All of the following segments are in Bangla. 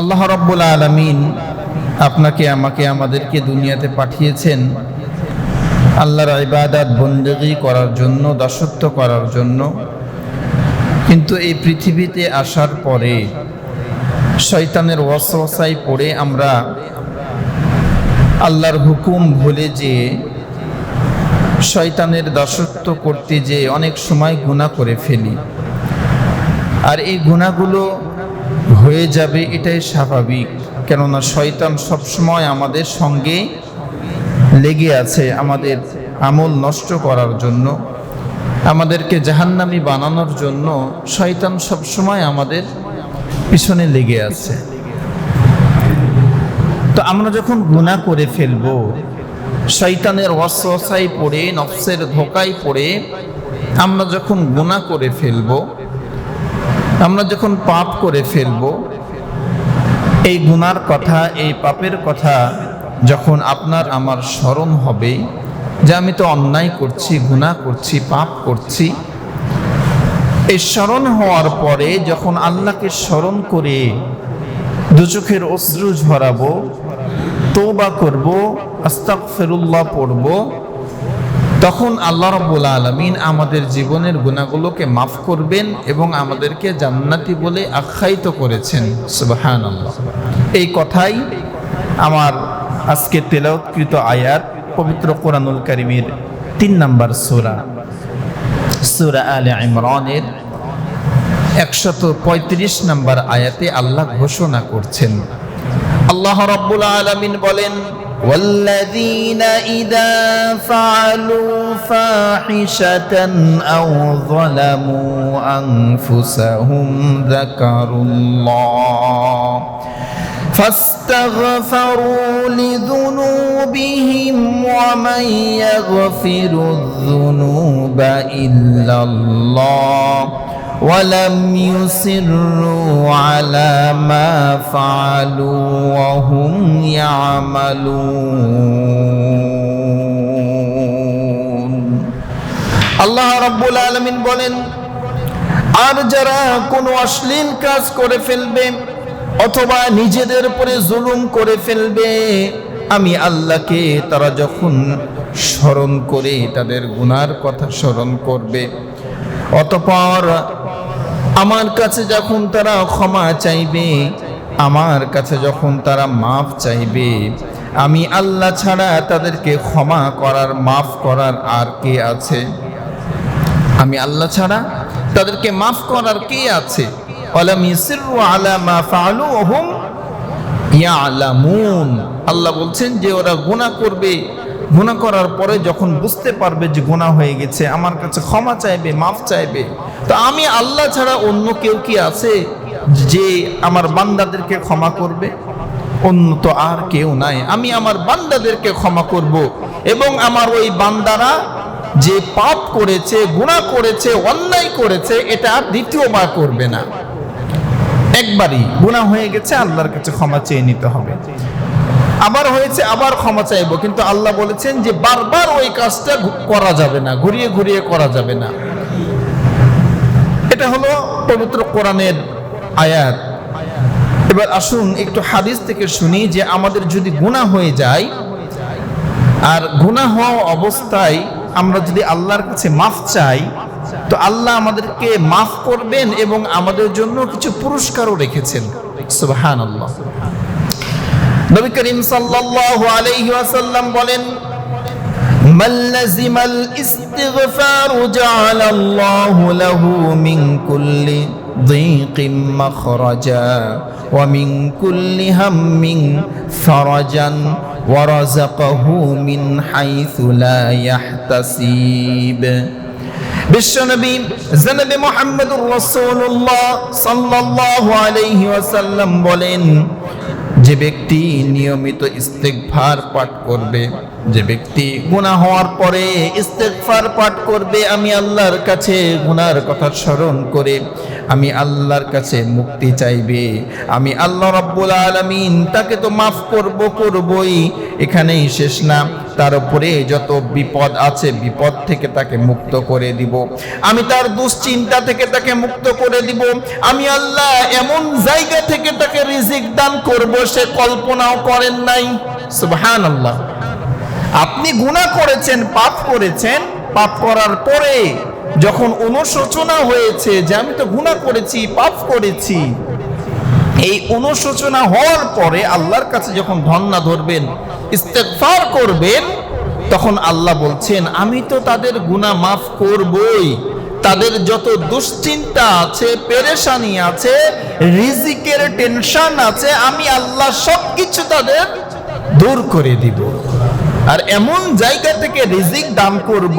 আল্লাহ রব্বুল আলমিন আপনাকে, আমাকে, আমাদেরকে দুনিয়াতে পাঠিয়েছেন আল্লাহর ইবাদাত বন্দেগি করার জন্য, দাসত্ব করার জন্য। কিন্তু এই পৃথিবীতে আসার পরে শয়তানের ওয়াসওয়াসায় পড়ে আমরা আল্লাহর হুকুম ভুলে যে, শয়তানের দাসত্ব করতে যে অনেক সময় গুণা করে ফেলি। আর এই গুণাগুলো হয়ে যাবে এটাই স্বাভাবিক। কেননা শয়তান সবসময় আমাদের সঙ্গে লেগে আছে আমাদের আমল নষ্ট করার জন্য, আমাদেরকে জাহান্নামি বানানোর জন্য শয়তান সবসময় আমাদের পিছনে লেগে আছে। তো আমরা যখন গুণা করে ফেলব, শয়তানের ওয়াসাই পড়ে, নফসের ধোকায় পড়ে, আমরা যখন গুণা করে ফেলব আমরা যখন পাপ করে ফেলব, এই গুনার কথা, এই পাপের কথা যখন আপনার আমার স্মরণ হবে যে আমি তো অন্যায় করছি, গুনাহ করছি, পাপ করছি, এই স্মরণ হওয়ার পরে যখন আল্লাহকে স্মরণ করে দু চোখের অশ্রু ঝরাবো তোবা করব আস্তাক ফেরুল্লাহ পড়ব তখন আল্লাহ রব্বুল আলমিন আমাদের জীবনের গুণাগুলোকে মাফ করবেন এবং আমাদেরকে জান্নাতি বলে আখ্যায়িত করেছেন। সুবাহান এই কথাই আমার আজকে তেলাউৎকৃত আয়াত, পবিত্র কোরআনুল করিমের তিন নম্বর সুরা। সুরা আলে ইমরানের একশত পঁয়ত্রিশ নম্বর আয়াতে আল্লাহ ঘোষণা করছেন। আল্লাহ রব্বুল আলমিন বলেন والذين إذا فعلوا فاحشة أو ظلموا أنفسهم ذكروا الله فاستغفروا لذنوبهم ومن يغفر الذنوب إلا الله ولم يصروا على ما فعلوا وهم يعملون আল্লাহ রাব্বুল আলামিন বলেন আর যারা কোনো অশ্লীল কাজ করে ফেলবে অথবা নিজেদের উপরে জুলুম করে ফেলবে আমি আল্লাহকে তারা যখন স্মরণ করে তাদের গুনার কথা স্মরণ করবে অতপর আমার কাছে যখন তারা ক্ষমা চাইবে, আমার কাছে যখন তারা মাফ চাইবে, আমি আল্লাহ ছাড়া তাদেরকে ক্ষমা করার, মাফ করার আর কে আছে? আমি আল্লাহ ছাড়া তাদেরকে মাফ করার কে আছে? আল্লাহ বলছেন যে ওরা গুনাহ করবে গুনাহ করার পরে যখন বুঝতে পারবে যে গুনাহ হয়ে গেছে, আমার কাছে ক্ষমা চাইবে, মাফ চাইবে, তো আমি আল্লাহ ছাড়া অন্য কেউ কি আছে যে আমার বান্দাদেরকে ক্ষমা করবে? অন্য তো আর কেউ নাই। আমি আমার বান্দাদেরকে ক্ষমা করব এবং আমার ওই বান্দারা যে পাপ করেছে, গুনাহ করেছে, অন্যায় করেছে, এটা আর দ্বিতীয়বার করবে না। একবারই গুনাহ হয়ে গেছে, আল্লাহর কাছে ক্ষমা চেয়ে নিতে হবে। আবার হয়েছে, আবার ক্ষমা চাইব। কিন্তু আল্লাহ বলেছেন যে, বারবার ওই কাজটা করা যাবে না, ঘুরিয়ে ঘুরিয়ে করা যাবে না। এটা হলো পবিত্র কোরআনের আয়াত। এবার আসুন একটু হাদিস থেকে শুনি যে, আমাদের যদি গুনাহ হয়ে যায়, আর গুনাহ হওয়া অবস্থায় আমরা যদি আল্লাহর কাছে মাফ চাই, তো আল্লাহ আমাদেরকে মাফ করবেন এবং আমাদের জন্য কিছু পুরস্কারও রেখেছেন। সুবহান আল্লাহ নবী করিম সাল্লাল্লাহু আলাইহি ওয়াসাল্লাম বলেন من لزم الاستغفار جعل الله له من كل ضيق مخرجا ومن كل هم فرجا ورزقه من حيث لا يحتسب বিশ্বনবী জনাবে মোহাম্মদুর রাসূলুল্লাহ সাল্লাল্লাহু আলাইহি ওয়াসাল্লাম বলেন যে ব্যক্তি নিয়মিত ইস্তেকফার পাঠ করবে, যে ব্যক্তি গুনাহ হওয়ার পরে ইস্তেকফার পাঠ করবে, আমি আল্লাহর কাছে গুনার কথা স্মরণ করে আমি আল্লাহর কাছে মুক্তি চাইবে। আমি আল্লাহ রাব্বুল আলামিন তাকে তো মাফ করব, করবই। এখানেই শেষ না। তার উপরে যত বিপদ আছে, বিপদ থেকে তাকে মুক্ত করে দিব। আমি তার দুশ্চিন্তা থেকে তাকে মুক্ত করে দিব। আমি আল্লাহ এমন জায়গা থেকে তাকে রিজিক দান করব, সে কল্পনাও করেন নাই। সুবহান আল্লাহ আপনি গুনাহ করেছেন, পাপ করেছেন, পাপ করার পরে যখন অনুশোচনা হয়েছে যে আমি তো গুণা করেছি, পাপ করেছি, এই অনুশোচনা হওয়ার পরে আল্লাহর কাছে যখন ধন্না ধরবেন, ইস্তেগফার করবেন, তখন আল্লাহ বলছেন, আমি তো তাদের গুণা মাফ করবই। তাদের যত দুশ্চিন্তা আছে, পেরেশানি আছে, রিজিকের টেনশন আছে, আমি আল্লাহ সবকিছু তাদের দূর করে দিব। আর এমন জায়গা থেকে রিজিক দান করব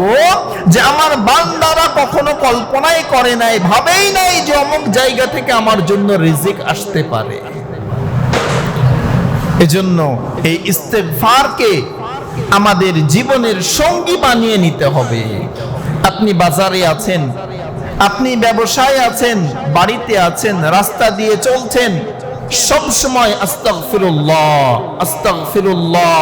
যে আমার বান্দারা কখনো কল্পনাই করে নাই, ভাবেই নাই যে অমুক জায়গা থেকে আমার জন্য রিজিক আসতে পারে। এজন্য এই ইস্তেগফারকে আমাদের জীবনের সঙ্গী বানিয়ে নিতে হবে। আপনি বাজারে আছেন, আপনি ব্যবসায় আছেন, বাড়িতে আছেন, রাস্তা দিয়ে চলছেন সব সময় আস্তাগফিরুল্লাহ আস্তাগফিরুল্লাহ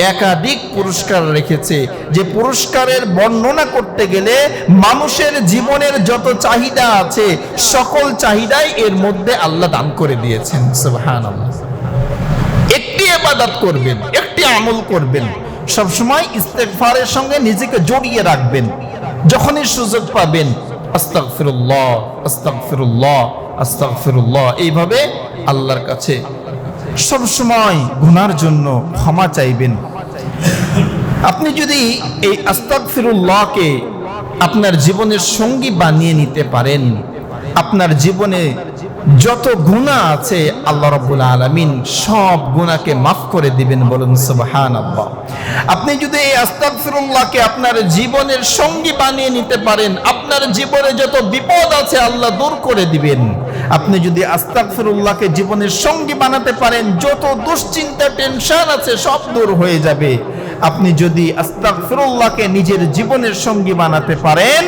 একাধিক পুরস্কার রেখেছে। যে পুরস্কারের বর্ণনা করতে গেলে মানুষের জীবনের যত চাহিদা আছে, সকল চাহিদাই এর মধ্যে আল্লাহ দান করে দিয়েছেন। সুবহানাল্লাহ। একটি ইবাদত করবেন, একটি আমল করবেন। সবসময় ইস্তেগফারের সঙ্গে নিজেকে জড়িয়ে রাখবেন। যখনই সুযোগ পাবেন, আস্তাগফিরুল্লাহ আস্তাগফিরুল্লাহ আস্তাগফিরুল্লাহ। এইভাবে আল্লাহর কাছে সব সময় গুনার জন্য ক্ষমা চাইবেন। আপনি যদি এই আস্তাগফিরুল্লাহকে আপনার জীবনের সঙ্গী বানিয়ে নিতে পারেন, আপনার জীবনে যত গুণা আছে, আল্লাহ রব্বুল আলমিন সব গুণাকে মাফ করে দিবেন বলুন সুবহান আল্লাহ আপনি যদি এই আস্তাগফিরুল্লাহকে আপনার জীবনের সঙ্গী বানিয়ে নিতে পারেন, আপনার জীবনে যত বিপদ আছে, আল্লাহ দূর করে দিবেন। আপনি যদি আস্তাগফিরুল্লাহকে জীবনের সঙ্গী বানাতে পারেন, যত দুশ্চিন্তা, টেনশন আছে, সব দূর হয়ে যাবে। আপনি যদি আস্তাগফিরুল্লাহকে নিজের জীবনের সঙ্গী বানাতে পারেন,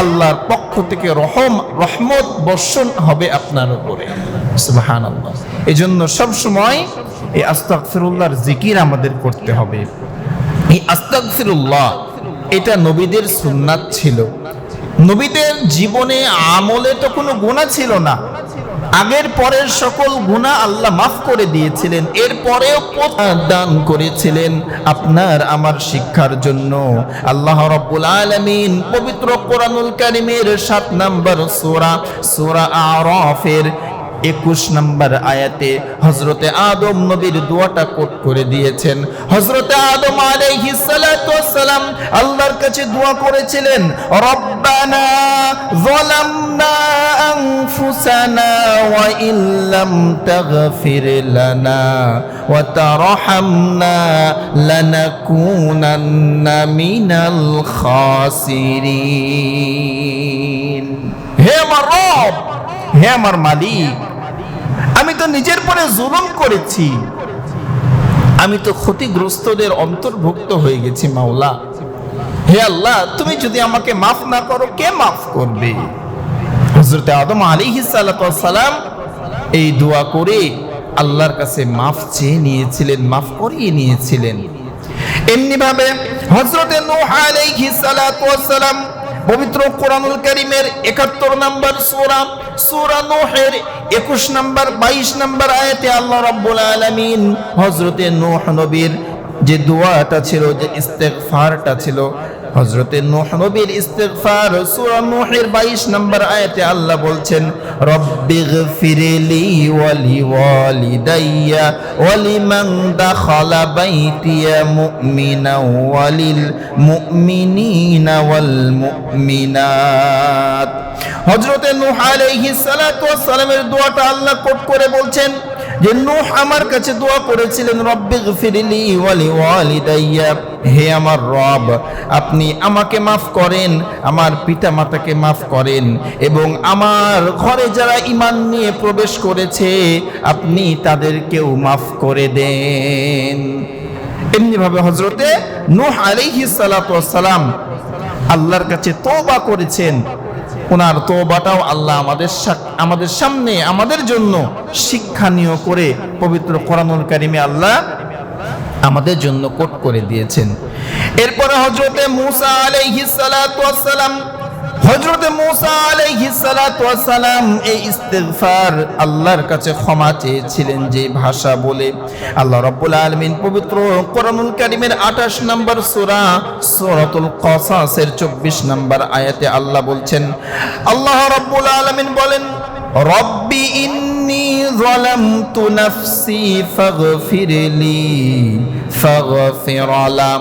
আল্লাহর পক্ষ থেকে রহম, রহমত বর্ষণ হবে আপনার উপরে। সুবহান আল্লাহ এই সবসময় এই আস্তাগফিরুল্লাহর জিকির আমাদের করতে হবে। এই আস্তাগফিরুল্লাহ, এটা নবীদের সুন্নাত ছিল। নবীদের জীবনে আমলে তো কোনো গুণা ছিল না। আগের পরের সকল গুণা আল্লাহ মাফ করে দিয়েছিলেন। এরপরেও দান করেছিলেন আপনার আমার শিক্ষার জন্য। আল্লাহ রব্বুল আলামিন পবিত্র কোরআনুল কারিমের সাত নম্বর সূরা সূরা আরাফের একুশ নম্বর আয়াতে হজরতে আদম নবীর দোয়াটা কোট করে দিয়েছেন। হজরতে আদম আলাইহিস সালাতু সালাম আল্লাহর কাছে দোয়া করেছিলেন, রব্বানা হে আমার রব হে আমার মালিক, আমি তো নিজের পরে জুলুম করেছি। আমি তো ক্ষতিগ্রস্তদের অন্তর্ভুক্ত হয়ে গেছি, মাওলা। হে আল্লাহ, তুমি যদি আমাকে মাফ না করো, কে মাফ করবে? হজরত আদম আলী সালাম এই দোয়া করে আল্লাহর কাছে মাফ চেয়ে নিয়েছিলেন, মাফ করিয়ে নিয়েছিলেন। এমনি ভাবে হজরতে নূহ আলাইহিস সালাম পবিত্র কোরআনুল করিমের একাত্তর নম্বর সোরা সোরা নোহের একুশ নম্বর 22 নম্বর আয়াতে আল্লাহ রব্বুল আলমিন হজরতে নোহ নবীর যে দোয়াটা ছিল, যে ইস্তেগফারটা ছিল হযরতে নূহ নবীর ইস্তেগফার সূরা নূহের 22 নম্বর আয়াতে আল্লাহ বলছেন রব্বিগফিরলি ওয়া লিওয়ালিদাইয়া ওয়া লিমান দাখালা বাইতিয়া মুমিনা ওয়া লিল মুমিনিনা ওয়াল মুমিনাত। হযরতে নূহ আলাইহিস সালাতু ওয়াস সালামের দোয়াটা আল্লাহ কোট করে বলছেন যে নূহ আমার কাছে দোয়া করেছিলেন রব্বিগফিরলি ওয়া লিওয়ালিদাইয়া। হে আমার রব, আপনি আমাকে মাফ করেন, আমার পিতা মাতাকে মাফ করেন এবং আমার ঘরে যারা ইমান নিয়ে প্রবেশ করেছে, আপনি তাদেরকেও মাফ করে দেন। এমনিভাবে হজরতে সালাতু সালাম আল্লাহর কাছে তোবা করেছেন ওনার তোবাটাও আল্লাহ আমাদের আমাদের সামনে, আমাদের জন্য শিক্ষানীয় করে পবিত্র কোরআনুল কারিমে আল্লাহ আমাদের জন্য কোট করে দিয়েছেন। এরপরে হজরতে মুসা আলাইহিস সালাম হজরতে মুসা আলাইহিস সালাতু ওয়াস সালাম এই ইস্তেফার আল্লাহর কাছে ক্ষমা চেয়েছিলেন যে ভাষা বলে। আল্লাহ রব্বুল আলমিন পবিত্র করমুল কারিমের আঠাশ নম্বর সুরা সূরাতুল কসাসের 24 নম্বর আয়াতে আল্লাহ বলছেন, আল্লাহ রব্বুল আলমিন বলেন, রব্বি ইন্নী যালামতু নাফসি ফাগফির লি ফাগফির লা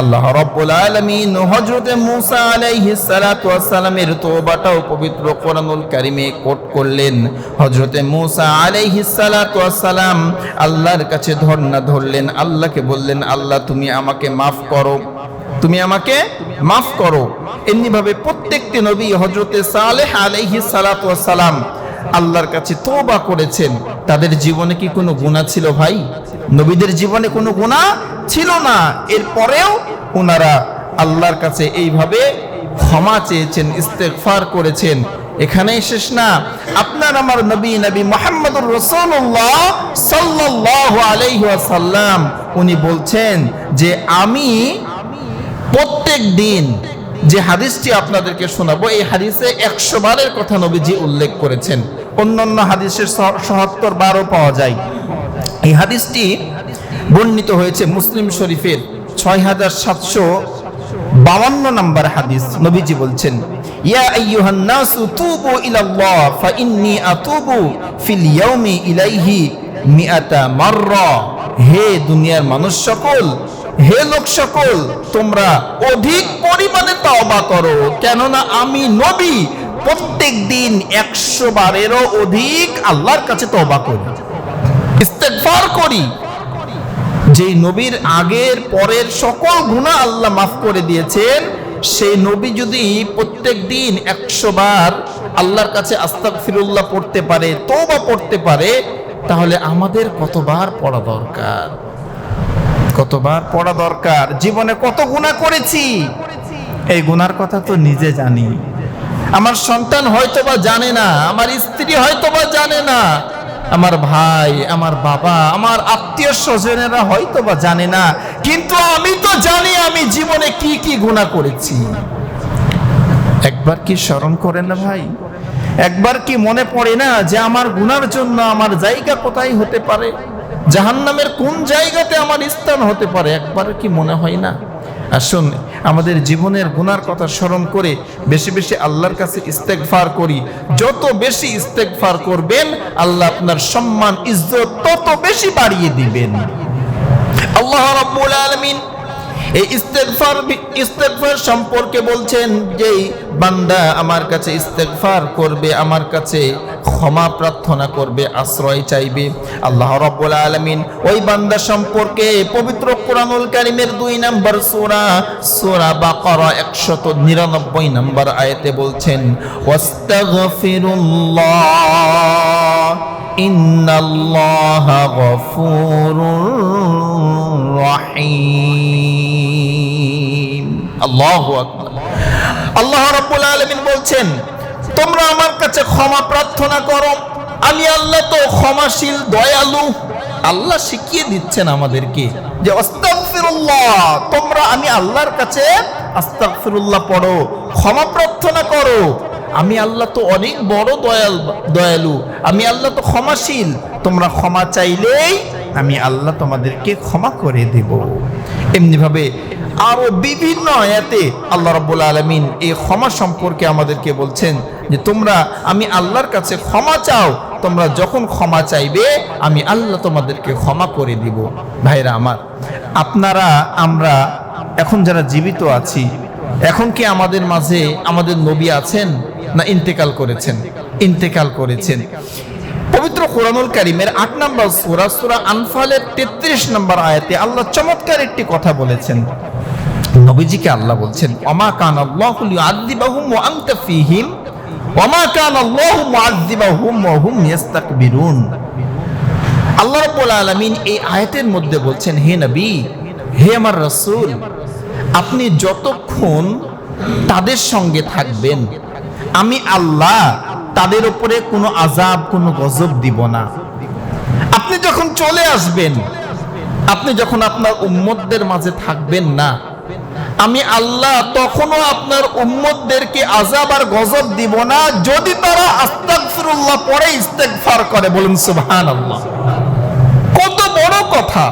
আল্লাহ রাব্বুল আলামিন হযরত মূসা আলাইহিস সালাতু ওয়াস সালামের তওবাটাও পবিত্র কোরআনুল কারীমে কোট করলেন। হযরত মূসা আলাইহিস সালাতু ওয়াস আল্লাহর কাছে ধর্ণা ধরলেন। আল্লাহকে বললেন, আল্লাহ, তুমি আমাকে মাফ করো। তুমি আমাকে মাফ করো। এমনিভাবে প্রত্যেকটি নবী হজরতে সালেহ আলাইহি সালাতু সালাম আল্লাহর কাছে তোবা করেছেন। তাদের জীবনে কি কোনো গুনাহ ছিল ভাই? নবীদের জীবনে কোনো গুনাহ ছিল না। এরপরেও ওনারা আল্লাহর কাছে এইভাবে ক্ষমা চেয়েছেন, ইস্তেগফার করেছেন। এখানেই শেষ না। আপনার আমার নবী নবী মোহাম্মদুর রসুল্লাহ সাল্লাল্লাহু আলাইহি ওয়াসাল্লাম, উনি বলছেন যে আমি প্রত্যেক দিন যে হাদিসটি আপনাদেরকে শোনাবো, এই হাদিসে একশো বারের কথা নবীজি উল্লেখ করেছেন। অন্যান্য হাদিসের সহত্তর বারও পাওয়া যায়। এই হাদিসটি বর্ণিত হয়েছে মুসলিম শরীফের ছয় হাজার সাতশো বাউান্ন নম্বর হাদিস, নবীজি বলছেন, ইয়া আইয়ুহান নাসু তুবু ইলাল্লাহ ফা ইন্নী আতুবু ফিল ইয়াউমি ইলাইহি মিআতা মাররা। হে দুনিয়ার মানুষ সকল হে লোক সকল, তোমরা অধিক পরিমাণে তওবা করো, কেননা আমি নবী প্রত্যেক দিন একশো বারেরও অধিক আল্লাহর কাছে তওবা করি। ইস্তেগফার করি। যেই নবীর আগের পরের সকল গুনাহ আল্লাহ মাফ করে দিয়েছেন, সেই নবী যদি প্রত্যেক দিন একশো বার আল্লাহর কাছে আস্তাক ফিরুল্লাহ পড়তে পারে, তওবা পড়তে পারে, তাহলে আমাদের কতবার পড়া দরকার? কতবার পড়া দরকার? জীবনে কত গুণা করেছি? এই গুনার কথা তো নিজে জানি। আমার সন্তান হয়তো বা জানে না, আমার স্ত্রী হয়তোবা জানে না, আমার ভাই, আমার বাবা, আমার আত্মীয় স্বজনেরা হয়তোবা জানে না, কিন্তু আমি তো জানি আমি জীবনে কি কি গুণা করেছি। একবার কি স্মরণ করেন না ভাই? একবার কি মনে পড়ে না যে আমার গুনার জন্য আমার জায়গা কোথায় হতে পারে? জাহান্নামের কোন জায়গাতে আমার স্থান হতে পারে একবার কি মনে হয় না? আসুন আমাদের জীবনের গুনার কথা স্মরণ করে বেশি বেশি আল্লাহর কাছে ইস্তেকফার করি। যত বেশি ইস্তেকফার করবেন, আল্লাহ আপনার সম্মান, ইজ্জত তত বেশি বাড়িয়ে দিবেন। আল্লাহ রাব্বুল আলামিন এই ইস্তেগফার ইস্তেগফার সম্পর্কে বলছেন যে বান্দা আমার কাছে ইস্তেগফার করবে, আমার কাছে ক্ষমা প্রার্থনা করবে, আশ্রয় চাইবে। আল্লাহ রাব্বুল আলামিন ওই বান্দা সম্পর্কে পবিত্র কোরআনুল কারীমের দুই নম্বর সূরা সূরা বাকারা 199 নম্বর আয়াতে বলছেন ইন্নাল্লাহা গফুরুর রহিম। আল্লাহু আল্লাহ রাব্বুল আলামিন বলছেন, তোমরা আমার কাছে ক্ষমা প্রার্থনা করো। আমি আল্লাহ তো ক্ষমাশীল, দয়ালু। আল্লাহ শিখিয়ে দিচ্ছেন আমাদেরকে যে, আস্তাগফিরুল্লাহ, তোমরা আমি আল্লাহর কাছে আস্তাগফিরুল্লাহ পড়ো, ক্ষমা প্রার্থনা করো। আমি আল্লাহ তো অনেক বড় দয়াল, দয়ালু। আমি আল্লাহ তো ক্ষমাশীল। তোমরা ক্ষমা চাইলেই আমি আল্লাহ তোমাদেরকে ক্ষমা করে দেব। এমনিভাবে আরও বিভিন্ন আয়াতে আল্লাহ রাব্বুল আলামিন এই ক্ষমা সম্পর্কে আমাদেরকে বলছেন যে, তোমরা, আমি আল্লাহর কাছে ক্ষমা চাও, তোমরা যখন ক্ষমা চাইবে, আমি আল্লাহ তোমাদেরকে ক্ষমা করে দিব। ভাইরা আমার, আপনারা, আমরা এখন যারা জীবিত আছি, এখন কি আমাদের মাঝে আমাদের নবী আছেন না ইন্তেকাল করেছেন? ইন্তেকাল করেছেন। পবিত্র কোরআনুল কারিমের আট নম্বর সুরা সুরা আনফালের তেত্রিশ নম্বর আয়াতে আল্লাহ চমৎকার একটি কথা বলেছেন। নবীজিকে আল্লাহ বলছেন অমা কান আল্লাহ আদিবাহুম ওয়া আনতা ফীহিম, ওমা কান আল্লাহ মুআযযিবাহুম ওয়া হুম ইস্তাকবিরুন আল্লাহ রাব্বুল আলামিন এই আয়াতের মধ্যে বলছেন, হে নবী, হে আমার রাসূল, আপনি যতক্ষণ তাদের সঙ্গে থাকবেন, আমি আল্লাহ তাদের উপরে কোনো আজাব কোনো গজব দিব না। আপনি যখন চলে আসবেন, আপনি যখন আপনার উম্মতদের মাঝে থাকবেন না, আমি আল্লাহ তখনও আপনার উম্মতদেরকে আজাব আর গজব দিব না, যদি তারা আস্তাগফিরুল্লাহ পরে ইস্তেগফার করে। বলুন, সুবহানাল্লাহ। কত বড় কথা।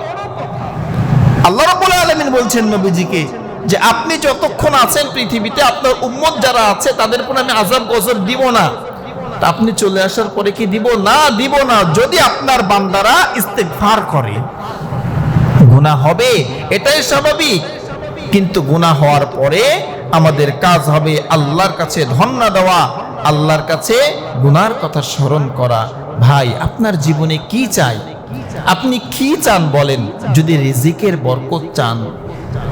আল্লাহ রাব্বুল আলামিন বলছেন নবীজিকে যে, আপনি যতক্ষণ আছেন পৃথিবীতে, আপনার উম্মত যারা আছে, তাদের উপর আমি আজাব গজব দিব না। আপনি চলে আসার পরে কি দিব? না দিব না। যদি আপনার বান্দারা ইস্তেগফার করে, গুনাহ হবে, এটাই স্বাভাবিক। কিন্তু গুনাহ হওয়ার পরে আমাদের কাজ হবে আল্লাহর কাছে ধন্য দেওয়া, আল্লাহর কাছে গুনার কথা স্মরণ করা। ভাই, আপনার জীবনে কি চাই? আপনি কি চান বলেন? যদি রিজিকের বরকত চান।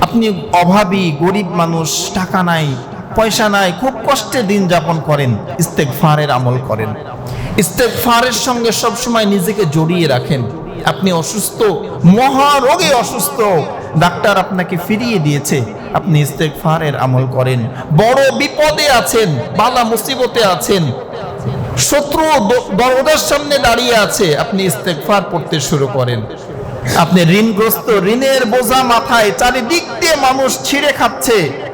আপনি অভাবী, গরিব মানুষ, টাকা নাই পয়সা নাই, খুব কষ্টে দিন যাপন করেন ইস্তেকফারের আমল করেন। ইস্তেকফারের সঙ্গে সবসময় নিজেকে জড়িয়ে রাখেন। আপনি অসুস্থ মহারোগে অসুস্থ, ডাক্তার আপনাকে ফিরিয়ে দিয়েছে, আপনি ইস্তেকফারের আমল করেন। বড় বিপদে আছেন, বালা মুসিবতে আছেন, শত্রু দ- দরজার সামনে দাঁড়িয়ে আছে, আপনি ইস্তেকফার পড়তে শুরু করেন। আপনি ঋণগ্রস্ত, ঋণের বোঝা মাথায় চারিদিক দিয়ে মানুষ ছিঁড়ে খাচ্ছে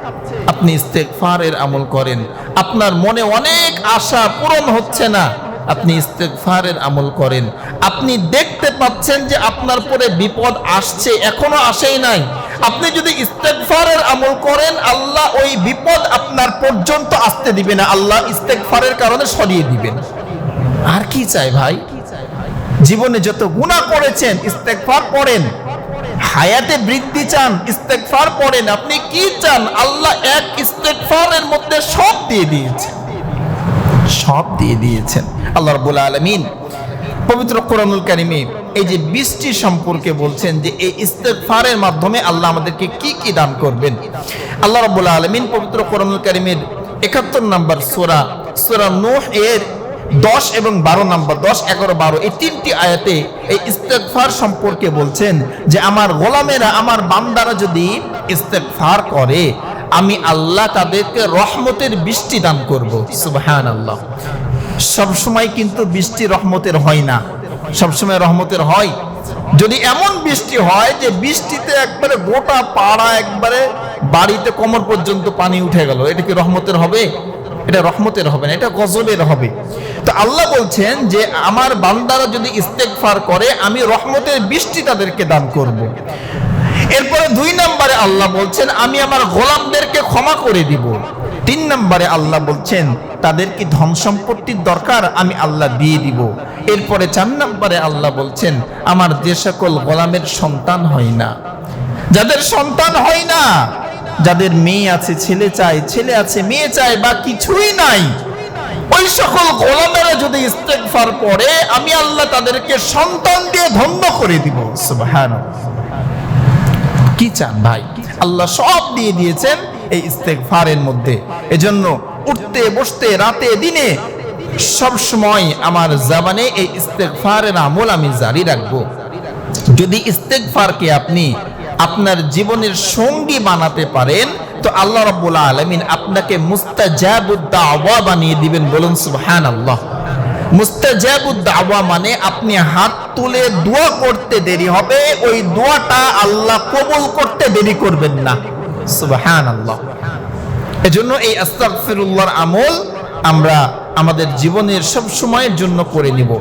আপনি ইস্তেকফারের আমল করেন। আপনার মনে অনেক আশা পূরণ হচ্ছে না, আপনি ইস্তেকফারের আমল করেন। আপনি দেখতে পাচ্ছেন যে আপনার পরে বিপদ আসছে, এখনও আসেই নাই। আপনি যদি ইস্তেকফারের আমল করেন, আল্লাহ ওই বিপদ আপনার পর্যন্ত আসতে দিবে না, আল্লাহ ইস্তেকফারের কারণে সরিয়ে দিবেন। আর কি চাই ভাই? জীবনে যত গুনাহ করেছেন ইস্তেকফার পড়েন হায়াতে বৃদ্ধি চান ইস্তেকফার পড়েন, আপনি কি চান? আল্লাহ এক ইস্তেকফারের মধ্যে সব দিয়ে দিয়েছেন। সব দিয়ে দিয়েছেন। আল্লাহ রাব্বুল আলামিন পবিত্র কোরআনুল কারিমে এই যে বৃষ্টি সম্পর্কে বলছেন যে এই ইস্তেগফারের মাধ্যমে আল্লাহ আমাদেরকে কি কি দান করবেন। আল্লাহ রাব্বুল আলামিন পবিত্র কোরআনুল কারিমের একাত্তর নম্বর সূরা সূরা নূহ এর দশ এবং বারো নম্বর, দশ, এগারো, বারো, এই তিনটি আয়াতে এই ইস্তেগফার সম্পর্কে বলছেন যে আমার গোলামেরা আমার বান্দারা যদি ইস্তেগফার করে, আমি আল্লাহ তাদেরকে রহমতের বৃষ্টি দান করব। সুবহান আল্লাহ সবসময় কিন্তু বৃষ্টি রহমতের হয় না। সবসময় রহমতের হয়। যদি এমন বৃষ্টি হয় যে বৃষ্টিতে একবারে গোটা পাড়া একবারে বাড়িতে কোমর পর্যন্ত পানি উঠে গেল, এটা কি রহমতের হবে? এটা রহমতের হবে না, এটা গজবের হবে। তো আল্লাহ বলছেন যে, আমার বান্দারা যদি ইস্তেগফার করে, আমি রহমতের বৃষ্টি তাদেরকে দান করব। এরপরে দুই নম্বরে আল্লাহ বলছেন, আমি আমার গোলামদেরকে ক্ষমা করে দিব। তিন নম্বরে আল্লাহ বলছেন, তাদের কি ধন সম্পত্তির দরকার? আমি আল্লাহ দিয়ে দিব। এরপরে চার নম্বরে আল্লাহ বলছেন, আমার যে সকল গোলামের সন্তান হয় না, যাদের সন্তান হয় না যাদের মেয়ে আছে, ছেলে চায়, ছেলে আছে, মেয়ে চায় বা কিছুই নাই, ওই সকল গোলামেরা যদি ইস্তেগফার পড়ে আমি আল্লাহ তাদেরকে সন্তান দিয়ে ধন্য করে দিব। সুবহানাল্লাহ। কি চান ভাই? আল্লাহ সব দিয়ে দিয়েছেন এই ইস্তেগফারের মধ্যে। এজন্য উঠতে, বসতে, রাতে, দিনে সব সময় আমার জাবানে এই ইস্তেগফারের আমল আমি জারি রাখব। যদি ইস্তেগফারকে আপনি আপনার জীবনের সঙ্গী বানাতে পারেন, তো আল্লাহ রাব্বুল আলামিন আপনাকে মুস্তাজাবুদ দাওয়া বানিয়ে দিবেন বলুন সুবহানাল্লাহ। মুস্তাজাবুদ দাওয়া মানে আপনি হাত তুলে দোয়া করতে দেরি হবে, ওই দোয়াটা আল্লাহ কবুল করতে দেরি করবেন না। সুবহানাল্লাহ। এজন্য এই আস্তাগফিরুল্লাহর আমল আমরা আমাদের জীবনের সব সময়ের জন্য করে নিব।